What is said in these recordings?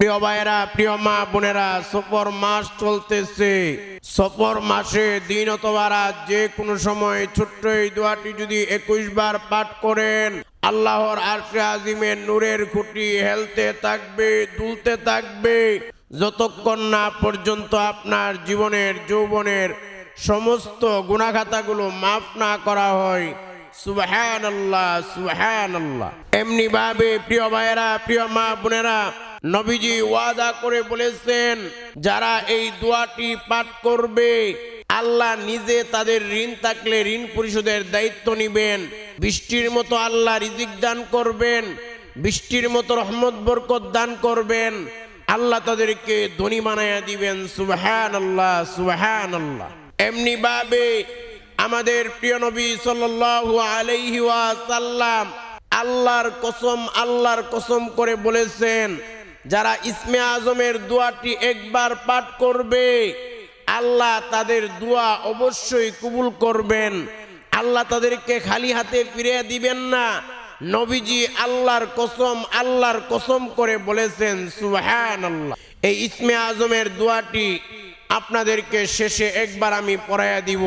প্রিয় ভাইয়েরা, প্রিয় মা বোনেরা, সফর মাস চলতেছে। সফর মাসে দিন অথবা রাত যে কোনো সময় ছোট্ট এই দোয়াটি যদি একুশ বার পাঠ করেন, আল্লাহর আরশে আজিমের নূরের খুঁটি হেলতে থাকবে, দুলতে থাকবে। যতক্ষণ না পর্যন্ত আপনার জীবনের, যৌবনের সমস্ত গুণাখাতাগুলো মাফ না করা হয় সুবহান আল্লাহ সুবহান আল্লাহ এমনি ভাবে প্রিয় ভাইয়েরা, প্রিয় মা বোনেরা নবীজি ওয়াদা করে বলেছেন, যারা এই দোয়াটি পাঠ করবে, আল্লাহ নিজে তাদের ঋণ থাকলে ঋণ পরিশোধের দায়িত্ব নিবেন। বৃষ্টির মতো আল্লাহ রিজিক দান করবেন, বৃষ্টির মতো রহমত বরকত দান করবেন। আল্লাহ তাদেরকে ধনী বানায়া দিবেন সুবহান আল্লাহ সুবহান আল্লাহ এমনি ভাবে আমাদের প্রিয় নবী সাল্লাল্লাহু আলাইহি ওয়াসাল্লাম আল্লাহর কসম আল্লাহর কসম করে বলেছেন যারা ইসমে আজমের দোয়াটি একবার পাঠ করবে, আল্লাহ তাদের দোয়া অবশ্যই কবুল করবেন। আল্লাহ তাদেরকে খালি হাতে ফিরিয়ে দিবেন না। নবীজি আল্লাহর কসম আল্লাহর কসম করে বলেছেন সুবহান আল্লাহ এই ইসমে আজমের দোয়াটি আপনাদেরকে শেষে একবার আমি পড়াইয়া দিব।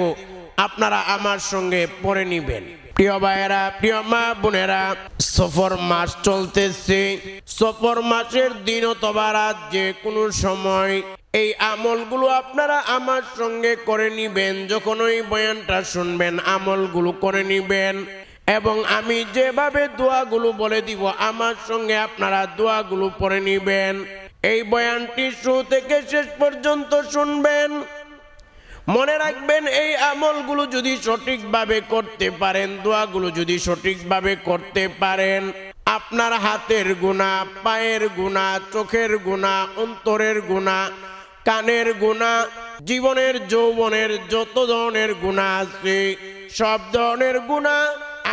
আপনারা আমার সঙ্গে পড়ে নিবেন। প্রিয় ভাইয়েরা, প্রিয় মা বোনেরা, সফর মাস চলতেছে। সফর মাসের দিন অথবা রাত যে কোনো সময় এই আমলগুলো আপনারা আমার সঙ্গে করে নিবেন। যখন ওই বয়ানটা শুনবেন, আমলগুলো করে নিবেন। এবং আমি যেভাবে দোয়াগুলো বলে দিব, আমার সঙ্গে আপনারা দোয়াগুলো পড়ে নিবেন। এই বয়ানটি শুরু থেকে শেষ পর্যন্ত শুনবেন। মনে রাখবেন, এই আমলগুলো যদি সঠিকভাবে করতে পারেন, দোয়াগুলো যদি সঠিকভাবে করতে পারেন, আপনার হাতের গুণা পায়ের গুণা চোখের গুণা অন্তরের গুণা কানের গুণা জীবনের, যৌবনের যত ধরনের গুণা আছে, সব ধরনের গুণা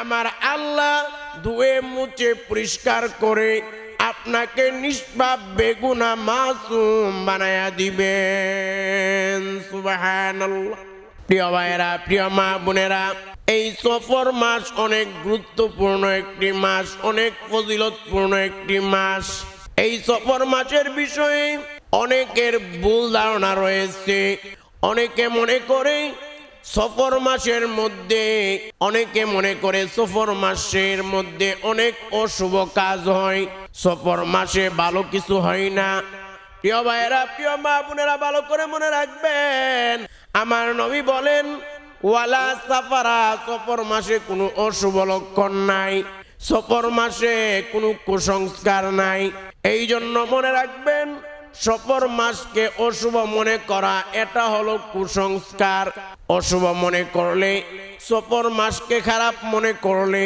আমার আল্লাহ ধুয়ে মুছে পরিষ্কার করে আপনাকে নিষ্পাপ বেগুনা মাসুম বানায়া দিবেন। প্রিয় ভাইয়েরা, প্রিয় মা বোনেরা, এই সফর মাস অনেক গুরুত্বপূর্ণ একটি মাস, অনেক ফজিলতপূর্ণ একটি মাস। এই সফর মাসের বিষয়ে অনেকের ভুল ধারণা রয়েছে, অনেকে মনে করে সফর মাসের মধ্যে অনেকে মনে করে সফর মাসের মধ্যে অনেক অশুভ কাজ হয়। সফর মাসে ভালো কিছু হয় না। প্রিয় ভাইয়েরা, প্রিয় মা বোনেরা, ভালো করে মনে রাখবেন। আমার নবী বলেন, ওয়ালা সাফারা, সফর মাসে কোনো অশুভ লক্ষণ নাই। সফর মাসে কোনো কুসংস্কার নাই। এই জন্য মনে রাখবেন সফর মাসকে অশুভ মনে করা, এটা হলো কুসংস্কার। অশুভ মনে করলে, সফর মাসকে খারাপ মনে করলে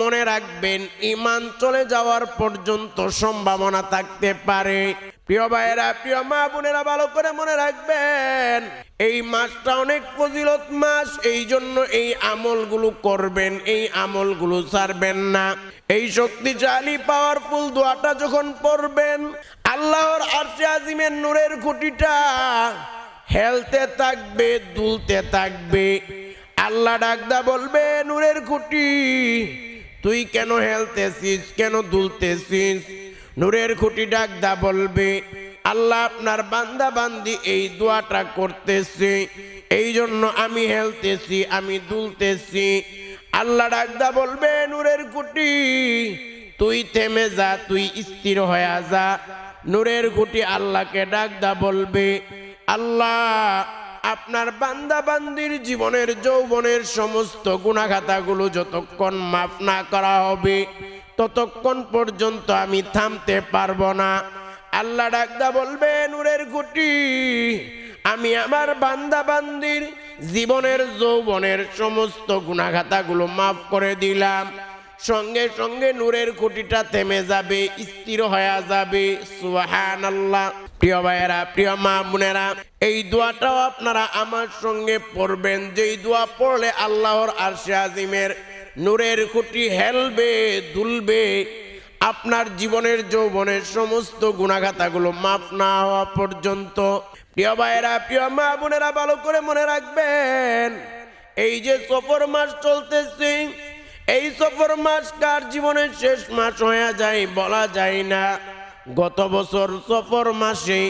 মনে রাখবেন ইমান চলে যাওয়ার পর্যন্ত সম্ভাবনা থাকতে পারে। প্রিয় ভাইয়েরা, প্রিয় মা বোনেরা, ভালো করে মনে রাখবেন, এই মাসটা অনেক ফজিলত মাস, এই জন্য এই আমলগুলো করবেন, এই আমলগুলো ছাড়বেন না। এই শক্তিশালী পাওয়ারফুল দোয়াটা যখন পড়বেন আল্লাহর আরশে আজিমের নূরের খুঁটিটা হেলতে থাকবে, দুলতে থাকবে। আল্লাহ ডাকদা বলবে, নূরের খুঁটি, তুই কেন হেলতেছিস, কেন দুলতেছিস? নূরের খুঁটি ডাকদা বলবে, আল্লাহ আপনার বান্দা বান্দি এই দোয়াটা করতেছে, এই জন্য আমি হেলতেছি, আমি দুলতেছি। আল্লাহ ডাকদা বলবে, নূরের খুঁটি, তুই থেমে যা, তুই স্থির হয়ে যা। নূরের গুটি আল্লাহকে ডাকদা বলবে, আল্লাহ, আপনার বান্দা বান্দির জীবনের, যৌবনের সমস্ত গুণাখাতাগুলো যতক্ষণ মাফ না করা হবে, ততক্ষণ পর্যন্ত আমি থামতে পারব না। আল্লাহ ডাকদা বলবে, নূরের গুটি, আমি আমার বান্দা বান্দির জীবনের, যৌবনের সমস্ত গুণাখাতাগুলো মাফ করে দিলাম। সঙ্গে সঙ্গে নূরের খুঁটিটা থেমে যাবে, স্থির হয়ে যাবে। সুহান আল্লাহ প্রিয় ভাইয়েরা, প্রিয় মা বোনেরা, এই দোয়াটাও আপনারা আমার সঙ্গে পড়বেন। যেই দোয়া পড়লে আল্লাহর আরশে আজিমের নূরের খুঁটি হেলবে, দুলবে, আপনার জীবনের যৌবনের সমস্ত গুণাগাতাগুলো মাপ না হওয়া পর্যন্ত। প্রিয় ভাইয়েরা, প্রিয় মা বোনেরা, ভালো করে মনে রাখবেন, এই যে সফর মাস চলতেছে এই সফর মাস কার জীবনের শেষ মাস হয়ে যায়, বলা যায় না। গত বছর সফর মাসে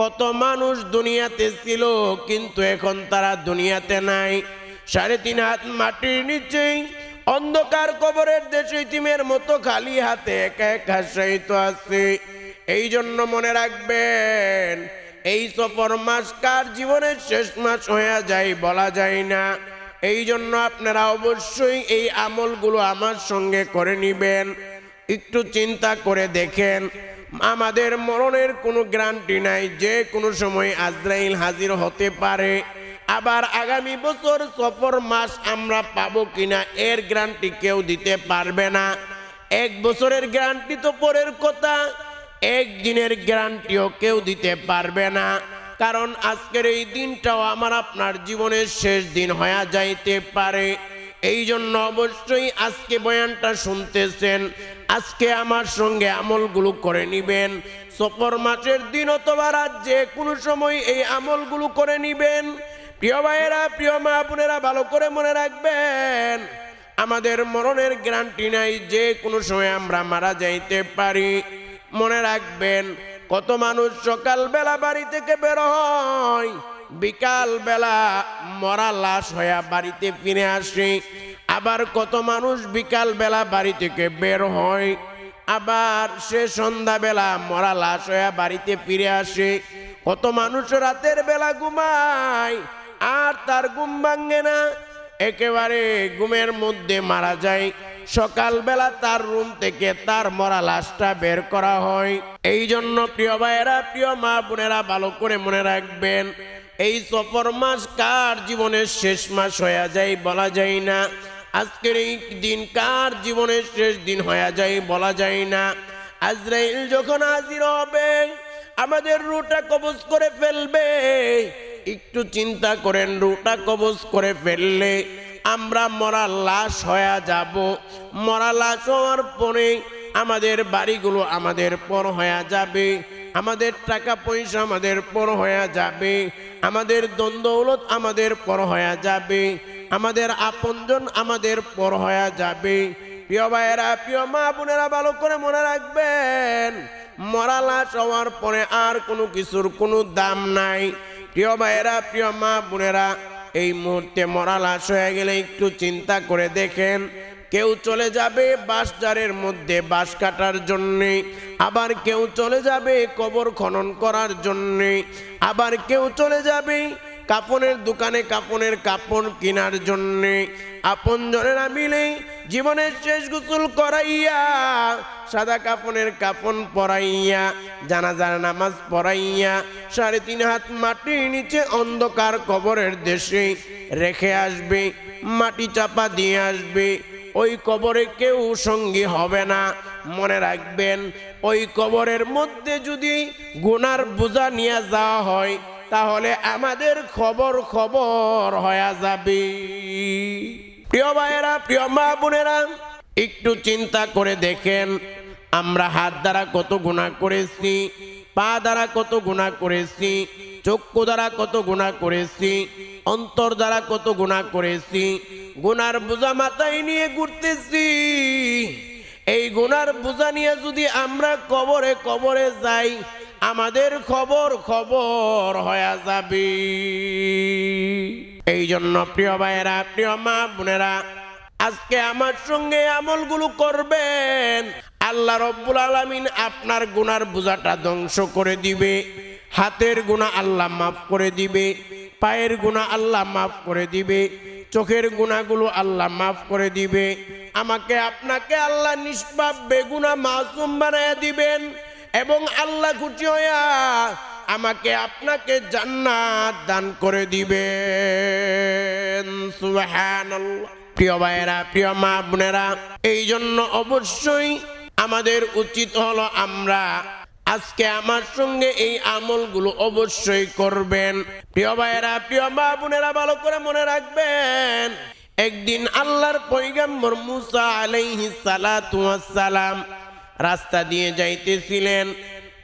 কত মানুষ দুনিয়াতে ছিল, কিন্তু এখন তারা দুনিয়াতে নাই। সাড়ে তিন হাত মাটির নিচেই অন্ধকার কবরের দেশে ইতিমের মতো খালি হাতে একা একা শায়িত আছে। এই জন্য মনে রাখবেন, এই সফর মাস কার জীবনের শেষ মাস হয়ে যায়, বলা যায় না। এই জন্য আপনারা অবশ্যই এই আমলগুলো আমার সঙ্গে করে নিবেন। একটু চিন্তা করে দেখেন, আমাদের মরণের কোনো গ্যারান্টি নাই, যে কোনো সময় আজরাইল হাজির হতে পারে। আবার আগামী বছর সফর মাস আমরা পাবো কিনা, এর গ্যারান্টি কেউ দিতে পারবে না। এক বছরের গ্যারান্টি তো পরের কথা একদিনের গ্যারান্টিও কেউ দিতে পারবে না। কারণ আজকের এই দিনটাও আমার আপনার জীবনের শেষ দিন হয়ে যাইতে পারে। এই জন্য অবশ্যই আজকে বয়ানটা শুনতেছেন। আজকে আমার সঙ্গে আমলগুলো করে নিবেন। সফর মাসের দিন অথবা রাত যে কোনো সময় এই আমলগুলো করে নিবেন। প্রিয় ভাইয়েরা, প্রিয় মা বোনেরা, ভালো করে মনে রাখবেন, আমাদের মরণের গ্যারান্টি নাই যে কোনো সময় আমরা মারা যাইতে পারি। মনে রাখবেন কত মানুষ সকালবেলা বাড়ি থেকে বের হয় বিকাল বেলা মরা লাশ হইয়া বাড়িতে ফিরে আসে। আবার কত মানুষ বিকাল বেলা বাড়ি থেকে বের হয়, আবার সে সন্ধ্যাবেলা মরা লাশ হইয়া বাড়িতে ফিরে আসে। কত মানুষ রাতের বেলা ঘুমায়, আর তার ঘুম ভাঙে না। একেবারে ঘুমের মধ্যে মারা যায়। সকালবেলা তার রুম থেকে তার মরা লাশটা বের করা হয়। এই জন্য প্রিয় ভাইয়েরা, প্রিয় মা বোনেরা, ভালো করে মনে রাখবেন, এই সফর মাস কার জীবনের শেষ মাস হয়ে যায় বলা যায় না। আজকের এই দিন কার জীবনের শেষ দিন হয়ে যায় বলা যায় না। আজরাইল যখন হাজির হবে, আমাদের রুটা কবজ করে ফেলবে। একটু চিন্তা করেন, রুটা কবজ করে ফেললে আমরা মরা লাশ হয়ে যাব। মরা লাশ হওয়ার পরে আমাদের বাড়িগুলো আমাদের পর হয়ে যাবে। আমাদের টাকা পয়সা আমাদের পর হয়ে যাবে। আমাদের দ্বন্দ্বলত আমাদের পর হয়ে যাবে। আমাদের আপনজন আমাদের পর হয়ে যাবে। প্রিয় ভাইয়েরা, প্রিয় মা বোনেরা, ভালো করে মনে রাখবেন মরা লাশ হওয়ার পরে আর কোনো কিছুর কোনো দাম নাই। প্রিয় ভাইয়েরা, প্রিয় মা বোনেরা এই মুহূর্তে মরা লাশ হয়ে গেলে একটু চিন্তা করে দেখেন। কেউ চলে যাবে বাঁশজারের মধ্যে বাস কাটার জন্যে, আবার কেউ চলে যাবে কবর খনন করার জন্যে, আবার কেউ চলে যাবে কাপনের দোকানে কাপনের কাপড় কেনার জন্যে আপন জনেরা মিলে জীবনের শেষ গোসল করাইয়া, সাদা কাপনের কাপন পরাইয়া, জানাজার নামাজ পড়াইয়া সাড়ে তিন হাত মাটির নিচে অন্ধকার কবরের দেশে রেখে আসবে, মাটি চাপা দিয়ে আসবে। ওই কবরে কেউ সঙ্গী হবে না। মনে রাখবেন, ওই কবরের মধ্যে যদি গুনার বোঝা নিয়ে যাওয়া হয় তাহলে আমাদের খবর খবর হয়ে যাবে। প্রিয় ভাইয়েরা, প্রিয় মা বোনেরা, একটু চিন্তা করে দেখেন, আমরা হাত দ্বারা কত গুণা করেছি, পা দ্বারা কত গুণা করেছি, চক্ষু দ্বারা কত গুণা করেছি, অন্তর দ্বারা কত গুণা করেছি গুনার বোঝা মাথায় নিয়ে ঘুরতেছি। এই গুনার বোঝা নিয়ে যদি আমরা কবরে কবরে যাই আমাদের খবর খবর হয়ে যাবে। এই জন্য প্রিয় ভাইয়েরা, প্রিয় মা বোনেরা, আজকে আমার সঙ্গে আমলগুলো করবেন। আল্লাহ রব্বুল আলমিন আপনার গুনার বোঝাটা ধ্বংস করে দিবে। হাতের গুণা আল্লাহ মাফ করে দিবে। পায়ের গুণা আল্লাহ মাফ করে দিবে। চোখের গুণাগুলো আল্লাহ মাফ করে দিবে। আমাকে, আপনাকে আল্লাহ নিষ্পাপ, বেগুনা মাসুম বানায় দিবেন। এবং আল্লাহ খুশি হইয়া আমাকে আপনাকে জান্নাত দান করে দিবেন। প্রিয় ভাইয়েরা, প্রিয় মা বোনেরা এই জন্য অবশ্যই আমাদের উচিত হলো আমরা আজকে আমার সঙ্গে এই আমলগুলো অবশ্যই করবেন। প্রিয় ভাইয়েরা, প্রিয় মা বোনেরা, ভালো করে মনে রাখবেন, একদিন আল্লাহর পৈগম্বর মুসা ওয়াস সালাম রাস্তা দিয়ে যাইতেছিলেন।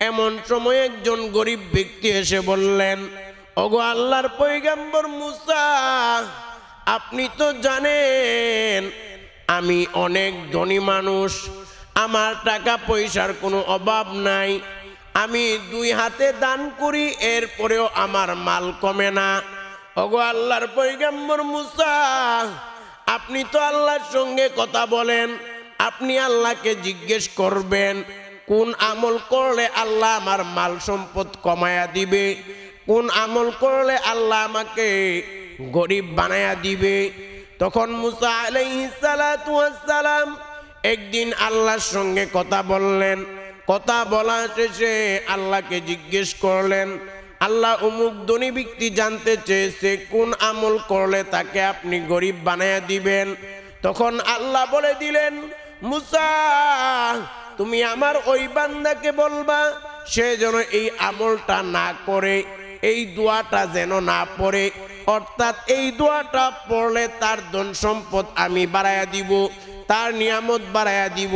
এমন সময় একজন গরিব ব্যক্তি এসে বললেন, ওগো আল্লাহর পৈগম্বর মুসা, আপনি তো জানেন, আমি অনেক ধনী মানুষ, আমার টাকা পয়সার কোনো অভাব নাই, আমি দুই হাতে দান করি, এরপরেও আমার মাল কমে না। ওগো আল্লাহর পৈগম্বর মুসা, আপনি তো আল্লাহর সঙ্গে কথা বলেন আপনি আল্লাহকে জিজ্ঞেস করবেন, কোন আমল করলে আল্লাহ আমার মাল সম্পদ কমায়া দিবে? কোন আমল করলে আল্লাহ আমাকে গরিব বানায়া দিবে? তখন মুসা আলাইসালাম একদিন আল্লাহর সঙ্গে কথা বললেন। কথা বলা শেষে আল্লাহকে জিজ্ঞেস করলেন, আল্লাহ অমুক ধনী ব্যক্তি জানতে চেয়েছে, কোন আমল করলে তাকে আপনি গরিব বানায়া দিবেন? তখন আল্লাহ বলে দিলেন মুসা, তুমি আমার ওই বান্দাকে বলবা, সে যেন এই আমলটা না করে, এই দোয়াটা যেন না পড়ে। অর্থাৎ এই দোয়াটা পড়লে তার ধন সম্পদ আমি বাড়াইয়া দিব, তার নিয়ামত বাড়াইয়া দিব,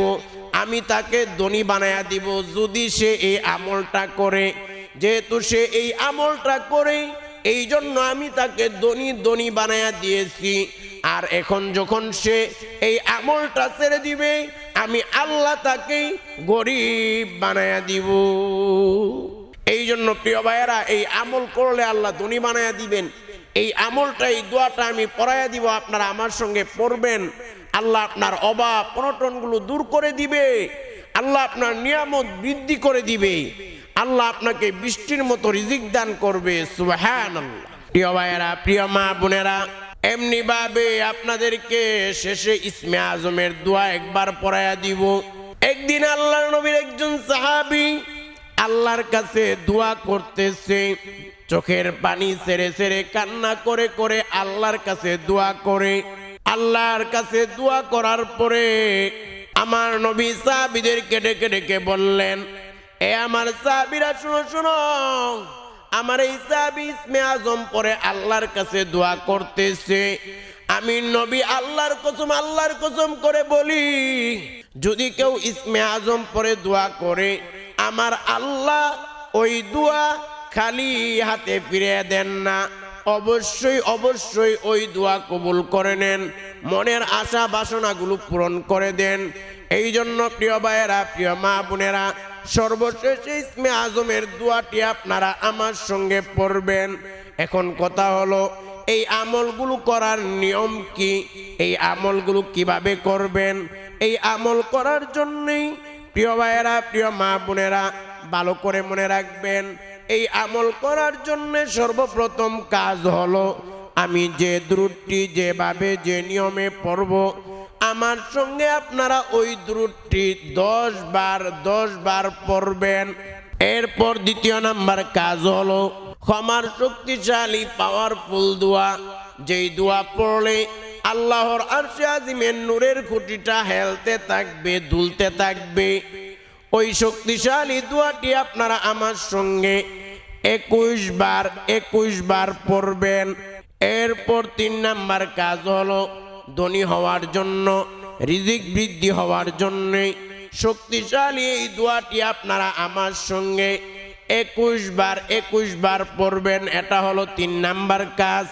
আমি তাকে ধনী বানাইয়া দিব। যদি সে এই আমলটা করে, যেহেতু সে এই আমলটা করে এই জন্য আমি তাকে ধনী ধনী বানাইয়া দিয়েছি। আর এখন যখন সে এই আমলটা ছেড়ে দিবে, আমি আল্লাহ তাকে গরিব বানাইয়া দিব। এই জন্য প্রিয় ভাইয়েরা, এই আমল করলে আল্লাহ ধনী বানাইয়া দিবেন। এই আমলটা, এই দোয়াটা আমি পড়াইয়া দিব, আপনারা আমার সঙ্গে পড়বেন। আল্লাহ আপনার অভাব অনটনগুলো দূর করে দিবে। আল্লাহ আপনার নিয়ামত বৃদ্ধি করে দিবে। আল্লাহ আপনাকে বৃষ্টির মতো রিজিক দান করবে সুবাহান প্রিয় ভাইয়েরা, প্রিয় মা বোনেরা এমনি ভাবে আপনাদেরকে শেষে ইসমে আজমের দোয়া একবার পড়াইয়া দিব। একদিন আল্লাহর নবীর একজন সাহাবি আল্লাহর কাছে দোয়া করতেছে, চোখের পানি ছেড়ে ছেড়ে কান্না করে করে আল্লাহর কাছে দোয়া করে। আল্লাহর কাছে দোয়া করার পরে আমার নবী সাহাবিদেরকে ডেকে ডেকে বললেন, এ আমার সাহাবিরা, শুনো শুনো। আমার এই সাহাবি ইসমে আজম পরে আল্লাহর কাছে দোয়া করতেছে। আমি নবী আল্লাহর কসম আল্লাহর কসম করে বলি, যদি কেউ ইসমে আজম পরে দোয়া করে, আমার আল্লাহ ওই দোয়া খালি হাতে ফিরে দেন না। অবশ্যই অবশ্যই ওই দোয়া কবুল করে নেন, মনের আশা বাসনাগুলো পূরণ করে দেন। এই জন্য প্রিয় ভাইয়েরা, প্রিয় মা বোনেরা সর্বশেষ ইসমে আজমের দোয়াটি আপনারা আমার সঙ্গে পড়বেন। এখন কথা হলো, এই আমলগুলো করার নিয়ম কি? এই আমলগুলো কীভাবে করবেন? এই আমল করার জন্যই প্রিয় ভাইয়েরা, প্রিয় মা বোনেরা, ভালো করে মনে রাখবেন, এই আমল করার জন্য সর্বপ্রথম কাজ হলো, আমি যে দ্রুটটি যেভাবে, যে নিয়মে পড়ব আমার সঙ্গে আপনারা ওই দ্রুটটি দশ বার দশ বার পড়বেন। এরপর দ্বিতীয় নাম্বার কাজ হলো ক্ষমার শক্তিশালী পাওয়ারফুল দোয়া। যেই দোয়া পড়লে আল্লাহর আরশে আজিমের নূরের খুঁটিটা হেলতে থাকবে, দুলতে থাকবে। ওই শক্তিশালী দোয়াটি আপনারা আমার সঙ্গে একুশ বার একুশ বার পড়বেন। এরপর তিন নাম্বার কাজ হলো ধনী হওয়ার জন্য, রিজিক বৃদ্ধি হওয়ার জন্য, শক্তিশালী এই দোয়াটি আপনারা আমার সঙ্গে একুশ বার একুশ বার পড়বেন। এটা হলো তিন নাম্বার কাজ।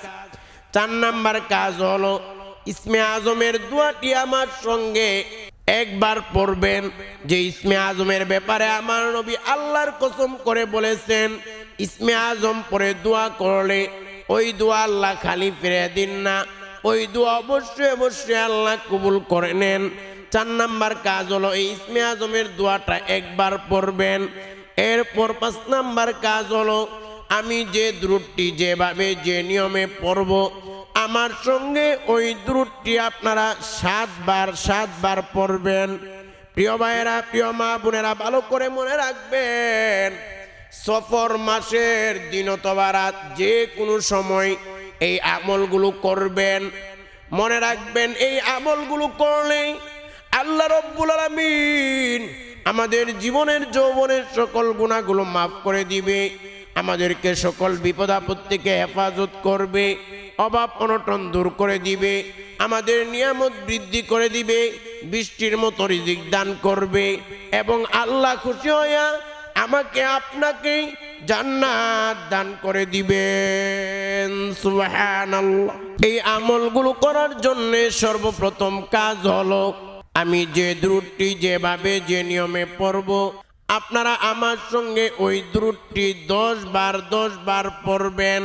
চার নাম্বার কাজ হলো ইসমে আজমের দোয়াটি আমার সঙ্গে একবার পড়বেন। যে ইসমে আজমের ব্যাপারে আমার নবী আল্লাহর কসম করে বলেছেন, ইসমে আজম পরে দোয়া করলে ওই দোয়া আল্লাহ খালি ফিরে দিন না। ওই দোয়া অবশ্যই অবশ্যই আল্লাহ কবুল করে নেন। চার নাম্বার কাজ হলো এই ইসমে আজমের দোয়াটা একবার পড়বেন। এরপর পাঁচ নাম্বার কাজ হলো, আমি যে দ্রুটটি যেভাবে যে নিয়মে পড়ব, আমার সঙ্গে ওই দ্রুটটি আপনারা সাতবার সাতবার পড়বেন। প্রিয় ভাইয়েরা, প্রিয় মা বোনেরা, ভালো করে মনে রাখবেন, সফর মাসের দিন অথবা রাত যে কোনো সময় এই আমলগুলো করবেন। মনে রাখবেন, এই আমলগুলো করলে আল্লাহ রব্বুল আলামিন আমাদের জীবনের যৌবনের সকল গুণাগুলো মাফ করে দিবে, আমাদেরকে সকল বিপদ আপদ থেকে হেফাজত করবে, অভাব অনটন দূর করে দিবে, আমাদের নিয়ামত বৃদ্ধি করে দিবে, বৃষ্টির মতো রিজিক দান করবে এবং আল্লাহ খুশি হইয়া আমাকে আপনাকে জান্নাত দান করে দিবেন। এই আমলগুলো করার জন্য সর্বপ্রথম কাজ হলো, আমি যে দ্রুটটি যেভাবে যে নিয়মে পড়ব, আপনারা আমার সঙ্গে ওই দ্রুটটি দশ বার দশ বার পড়বেন।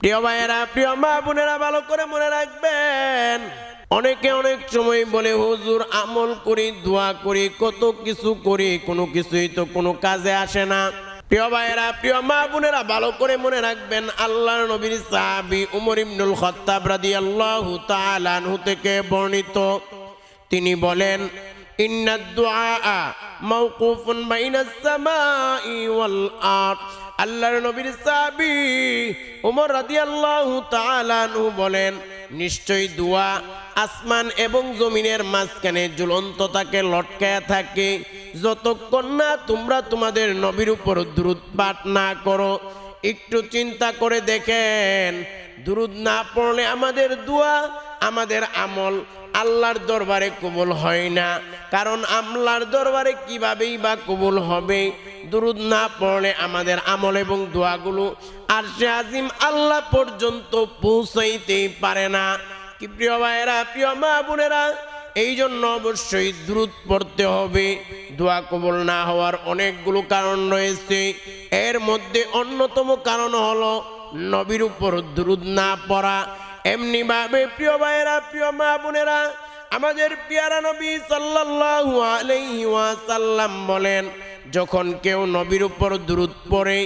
প্রিয় ভাইয়েরা, প্রিয় মা বোনেরা, ভালো করে মনে রাখবেন। অনেকে অনেক সময় বলে, হুজুর, আমল করি, দোয়া করি, কত কিছু করি, কোনো কিছুই তো কোনো কাজে আসে না। প্রিয় ভাইয়েরা, প্রিয় মা বোনেরা, ভালো করে মনে রাখবেন, আল্লাহর নবীর সাহাবী উমর ইবনুল খত্তাব রাদিয়াল্লাহু তাআলা আনহু থেকে বর্ণিত। তিনি বলেন, ইন্না দুআ মাওকুফুন বাইনাস সামাই ওয়াল আরদ। আল্লাহর নবীর সাহাবী ওমর রাদিয়াল্লাহু তাআলা আনহু বলেন নিশ্চয়ই দোয়া আসমান এবং জমিনের মাঝখানে ঝুলন্ত থাকে লটকায়া থাকে। যতক্ষণ না তোমরা তোমাদের নবীর উপর দ্রুত পাঠ না করো, একটু চিন্তা করে দেখেন। দুরুদ না পড়লে আমাদের দোয়া, আমাদের আমল আল্লাহর দরবারে কবুল হয় না। কারণ আল্লাহর দরবারে কিভাবেই বা কবুল হবে, দুরুদ না পড়লে আমাদের আমল এবং দোয়াগুলো আর সে আজিম আল্লাহ পর্যন্ত পৌঁছাইতেই পারে না। কি প্রিয় ভাইয়েরা, প্রিয় মা বোনেরা এই জন্য অবশ্যই দ্রুত পড়তে হবে। দোয়া কবুল না হওয়ার অনেকগুলো কারণ রয়েছে। এর মধ্যে অন্যতম কারণ হলো নবীর উপর দ্রুত না পড়া। এমনি ভাবে প্রিয় ভাইয়েরা, প্রিয় মা বোনেরা, আমাদের পিয়ারা নবী সাল্লাল্লাহু আলাইহি ওয়াসাল্লাম বলেন, যখন কেউ নবীর উপর দুরুদ পড়ে,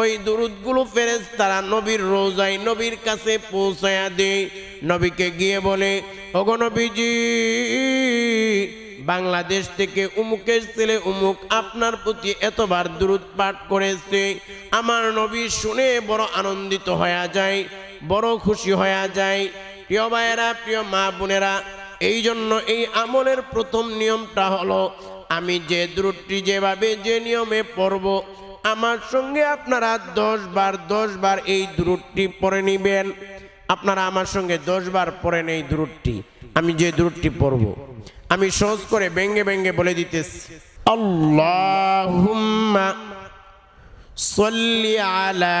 ওই দুরুদগুলো ফেরেজ তারা নবীর রোজায় নবীর কাছে পৌঁছায়া দেয়। নবীকে গিয়ে বলে, ওগো নবীজি, বাংলাদেশ থেকে উমুকের ছেলে উমুক আপনার প্রতি এতবার দূরত পাঠ করেছে। আমার নবী শুনে বড় আনন্দিত হয়ে যায়। বড় খুশি হয়ে যায়। প্রিয় ভাইয়েরা, প্রিয় মা বোনেরা এই জন্য এই আমলের প্রথম নিয়মটা হলো, আমি যে দ্রুটটি যেভাবে যে নিয়মে পড়ব, আমার সঙ্গে আপনারা দশ বার দশ বার এই দ্রুটটি পড়ে নিবেন। আপনারা আমার সঙ্গে দশ বার পড়েন এই দ্রুটটি আমি যে দ্রুটটি পড়ব। আমি সহজ করে ব্যঙ্গে ব্যঙ্গে বলে দিতেছি, আল্লাহুম্মা সল্লি আলা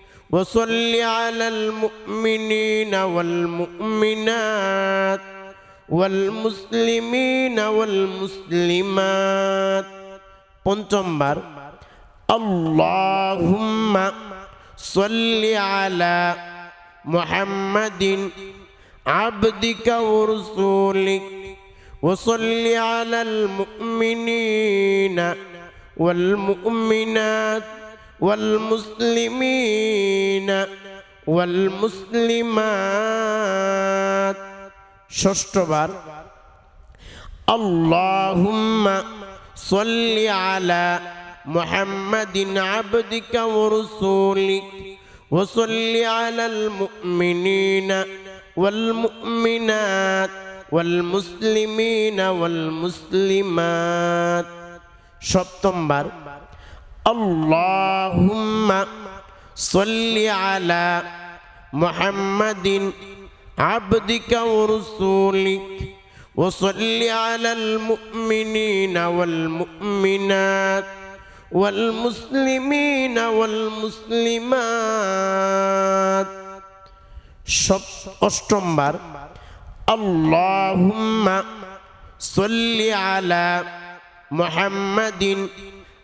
وصل على المؤمنين والمؤمنات والمسلمين والمسلمات পঞ্চমবার اللهم صل على محمد عبدك ورسولك وصل على المؤمنين والمؤمنات والمسلمين والمسلمات ষষ্ঠবার اللهم صل على محمد عبدك ورسولك وصل على المؤمنين والمؤمنات والمسلمين والمسلمات সপ্তমবার اللهم صل على محمد عبدك ورسولك وصل على المؤمنين والمؤمنات والمسلمين والمسلمات সব অষ্টমবার আল্লাহুম্মা সল্লি আলা মুহাম্মাদিন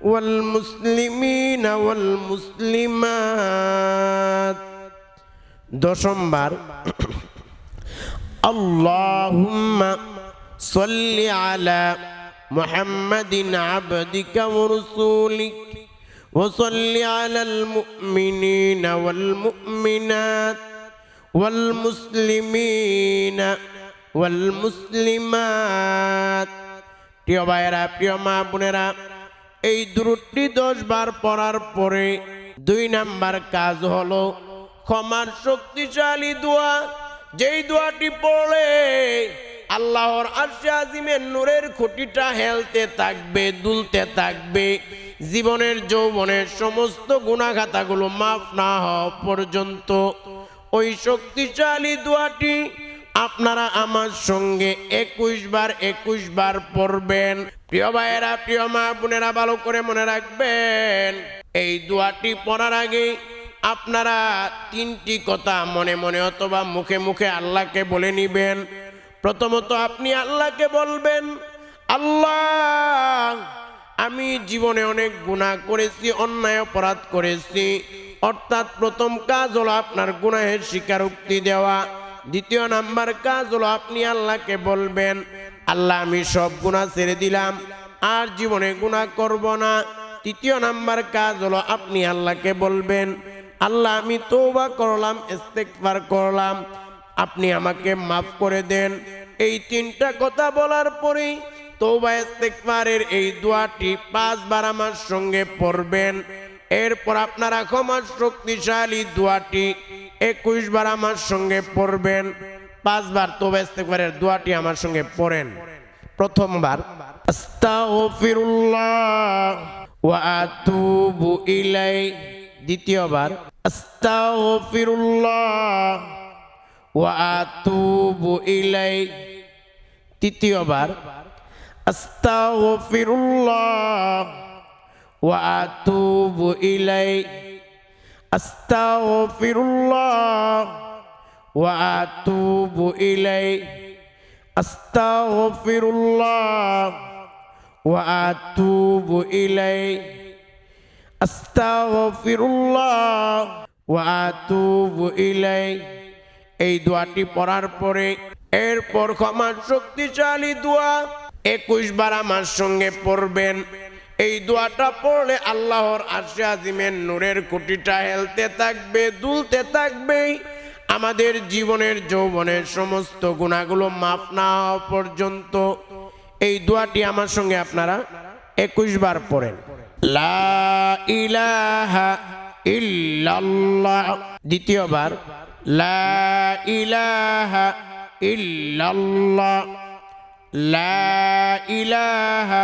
والمسلمين والمسلمات দশমবার اللهم صل على محمد عبدك ورسولك وصل على المؤمنين والمؤمنات والمسلمين والمسلمات প্রিয় ভাইয়েরা প্রিয় মা বোনেরা এই দূরটি দশ বার পড়ার পরে দুই নাম্বার কাজ হলো ক্ষমার শক্তিশালী দোয়া। যেই দোয়াটি পড়লে আল্লাহর আরশে আজিমের নূরের খুঁটিটা হেলতে থাকবে, দুলতে থাকবে। জীবনের, যৌবনের সমস্ত গুণাঘাতাগুলো মাফ না হওয়া পর্যন্ত ওই শক্তিশালী দোয়াটি আপনারা আমার সঙ্গে একুশ বার একুশ বার পড়বেন। প্রিয় ভাইয়েরা, প্রিয় মা বোনেরা, ভালো করে মনে রাখবেন, এই দোয়াটি পড়ার আগে আপনারা তিনটি কথা মনে মনে অথবা মুখে মুখে আল্লাহকে বলে নিবেন। প্রথমত, আপনি আল্লাহকে বলবেন, আল্লাহ, আমি জীবনে অনেক গুনাহ করেছি, অন্যায় অপরাধ করেছি। অর্থাৎ প্রথম কাজ হলো আপনার গুনাহের স্বীকারোক্তি দেওয়া। দ্বিতীয় নাম্বার কাজ হলো আপনি আল্লাহকে বলবেন, আল্লাহ, আমি সব গুণা ছেড়ে দিলাম, আর জীবনে গুণা করব না। তৃতীয় নাম্বার কাজ হলো আপনি আল্লাহকে বলবেন, আল্লাহ, আমি তৌবা করলাম ইস্তেকবার করলাম, আপনি আমাকে মাফ করে দেন। এই তিনটা কথা বলার পরেই তৌবা ইস্তেকবারের এই দোয়াটি পাঁচবার আমার সঙ্গে পড়বেন। এরপর আপনারা ক্ষমার শক্তিশালী দোয়াটি একুশ বার আমার সঙ্গে পড়বেন পাঁচবার তৌবা ইস্তেকবারের দোয়াটি আমার সঙ্গে পড়েন। প্রথমবার আস্তাগফিরুল্লাহ ওয়া আতুবু ইলাই দ্বিতীয়বার আস্তাগফিরুল্লাহ ওয়া আতুবু ইলাই তৃতীয়বার আস্তাগফিরুল্লাহ ওয়া আতুবু ইলাই أستغفر الله وأتوب إليه أستغفر الله وأتوب إليه أستغفر الله وأتوب إليه এই দোয়াটি পড়ার পরে এরপর ক্ষমার শক্তিশালী দোয়া একুশ বার আমার সঙ্গে পড়বেন এই দোয়াটা পড়লে আল্লাহর আশে আজিমের নূরের কুটিটা হেলতে থাকবে, দুলতে থাকবে। আমাদের জীবনের যৌবনের সমস্ত গুণাগুলো মাপ না হওয়া পর্যন্ত। এই দোয়াটি আমার সঙ্গে আপনারা একুশ বার পড়েন। ইলাহা দ্বিতীয়বার লা ইলাহা ইল্লাল্লাহ। লা ইলাহা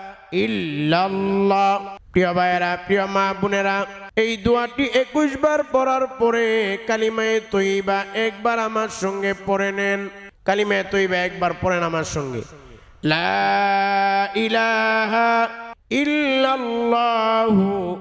ইল্লাল্লাহ। প্রিয় ভাইয়েরা, প্রিয় মা বোনেরা, এই দোয়াটি একুশ বার পড়ার পরে কালিমায়ে তৈবা একবার আমার সঙ্গে পড়ে নেন। কালিমায়ে তৈবা একবার পড়েন আমার সঙ্গে। লা ইলাহা ইল্লাল্লাহু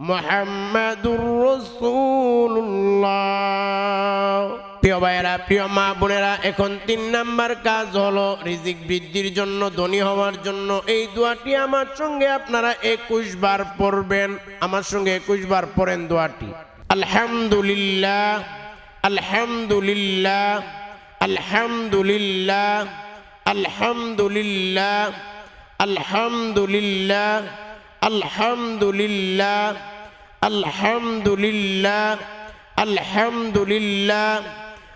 মুহাম্মাদুর রাসূলুল্লাহ। প্রিয় ভাইয়েরা, প্রিয় মা বোনেরা, এখন তিন নাম্বার কাজ হলো রিজিক বৃদ্ধির জন্য, ধনী হওয়ার জন্য। এই দোয়াটি আমার সঙ্গে আপনারা একুশ বার পড়বেন, আমার সঙ্গে একুশ বার পড়েন দোয়াটি। আলহামদুলিল্লাহ আলহামদুলিল্লাহ আলহামদুলিল্লাহ আলহামদুলিল্লাহ আলহামদুলিল্লাহ আলহামদুলিল্লাহ আলহামদুলিল্লাহ আলহামদুলিল্লাহ।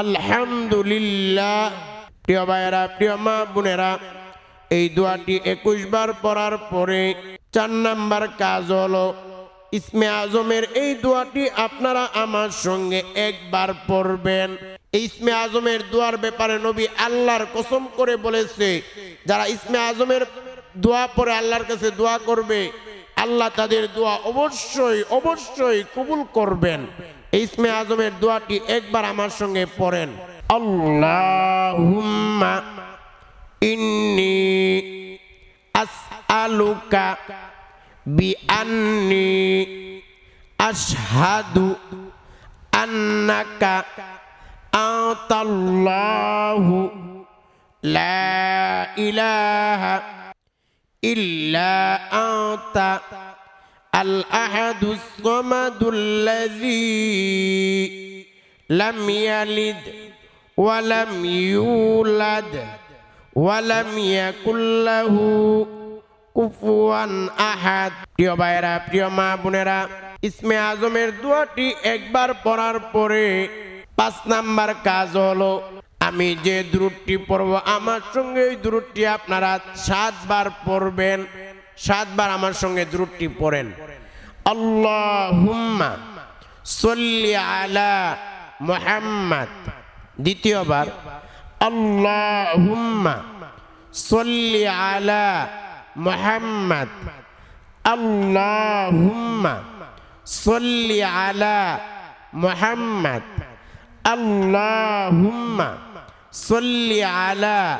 আলহামদুলিল্লাহ। প্রিয় ভাইয়েরা, প্রিয় মা বোনেরা, এই দোয়াটি একুশ বার পড়ার পরে চার নাম্বার কাজ হলো, ইসমে আজমের এই দোয়াটি আপনারা আমার সঙ্গে একবার পড়বেন। ইসমে আজমের দোয়ার ব্যাপারে নবী আল্লাহর কসম করে বলেছে, যারা ইসমে আজমের দোয়া পরে আল্লাহর কাছে দোয়া করবে, আল্লাহ তাদের দোয়া অবশ্যই অবশ্যই কবুল করবেন। ইসমে আজমের দোয়াটি একবার আমার সঙ্গে পড়েন। আল্লাহুম্মা ইন্নি আসআলুকা বিআন্নি আশহাদু আন্নাকা আতাল্লাহু লা ইলাহা ইল্লা আতা الأحد الصمد الذي لم يلد ولم يولد ولم يكن له কুফুয়ান আহাদ প্রিয় ভাইরা প্রিয় মা বোনেরা ইসমে আজমের দোয়াটি একবার পড়ার পরে পাঁচ নাম্বার কাজ হলো আমি যে দূরটি পড়ব আমার সঙ্গে ওই দূরটি আপনারা সাতবার পড়বেন সাতবার আমার সঙ্গে দূরটি পড়েন। আল্লাহুম্মা সল্লি আলা মুহাম্মদ। দ্বিতীয়বার, আল্লাহুম্মা সল্লি আলা মুহাম্মদ। আল্লাহুম্মা সল্লি আলা মুহাম্মদ। আল্লাহুম্মা সল্লি আলা